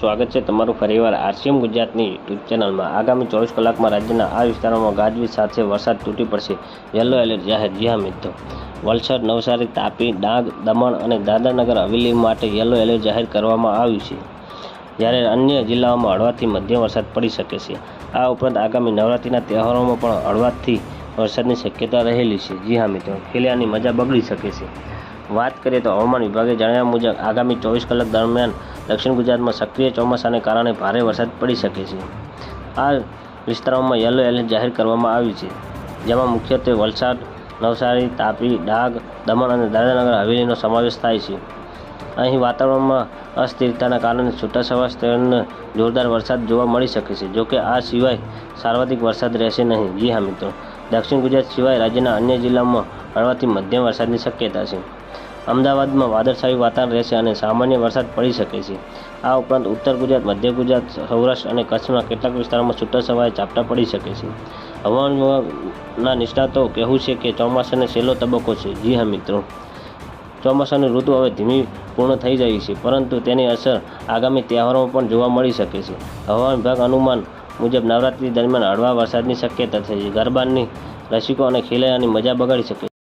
સ્વાગત છે તમારું ફરીવાર આરસીએમ ગુજરાતની યુટ્યુબ ચેનલમાં. આગામી ચોવીસ કલાકમાં રાજ્યના આ વિસ્તારોમાં ગાજવીજ સાથે વરસાદ તૂટી પડશે. યલો એલર્ટ જાહેર. જી હા, મિત્રો. વલસાડ, નવસારી, તાપી, ડાંગ, દમણ અને દાદરાનગર હવેલી માટે યલો એલર્ટ જાહેર કરવામાં આવ્યું છે. જ્યારે અન્ય જિલ્લાઓમાં હળવાથી મધ્યમ વરસાદ પડી શકે છે. આ ઉપરાંત આગામી નવરાત્રિના તહેવારોમાં પણ હળવાથી વરસાદની શક્યતા રહેલી છે. જી હા, મિત્રો. ખેલિયાની મજા બગડી શકે છે. વાત કરીએ તો હવામાન વિભાગે જણાવ્યા મુજબ, આગામી ચોવીસ કલાક દરમિયાન દક્ષિણ ગુજરાતમાં સક્રિય ચોમાસાને કારણે ભારે વરસાદ પડી શકે છે. આ વિસ્તારોમાં યલો એલર્ટ જાહેર કરવામાં આવ્યું છે, જેમાં મુખ્યત્વે વલસાડ, નવસારી, તાપી, ડાંગ, દમણ અને દાદરાનગર હવેલીનો સમાવેશ થાય છે. અહીં વાતાવરણમાં અસ્થિરતાના કારણે છૂટાછવાયા સ્થળોએ જોરદાર વરસાદ જોવા મળી શકે છે જોકે આ સિવાય સાર્વત્રિક વરસાદ રહેશે નહીં. જી હા, મિત્રો. દક્ષિણ ગુજરાત સિવાય રાજ્યના અન્ય જિલ્લામાં હળવાથી મધ્યમ વરસાદની શક્યતા છે. અમદાવાદમાં વાદળછાયું વાતાવરણ રહેશે અને સામાન્ય વરસાદ પડી શકે છે. આ ઉપરાંત ઉત્તર ગુજરાત, મધ્ય ગુજરાત, સૌરાષ્ટ્ર અને કચ્છના કેટલાક વિસ્તારોમાં છૂટાછવાયા ઝાપટા પડી શકે છે. હવામાન વિભાગના નિષ્ણાતો કહેવું છે કે ચોમાસાનો છેલ્લો તબક્કો છે. જી હા, મિત્રો. ચોમાસાની ઋતુ હવે ધીમી પૂર્ણ થઈ જાય છે, પરંતુ તેની અસર આગામી તહેવારોમાં પણ જોવા મળી શકે છે. હવામાન વિભાગ અનુમાન મુજબ નવરાત્રી દરમિયાન હળવા વરસાદની શક્યતા છે. ગરબાની રસિકો અને ખેલૈયાની મજા બગાડી શકે છે.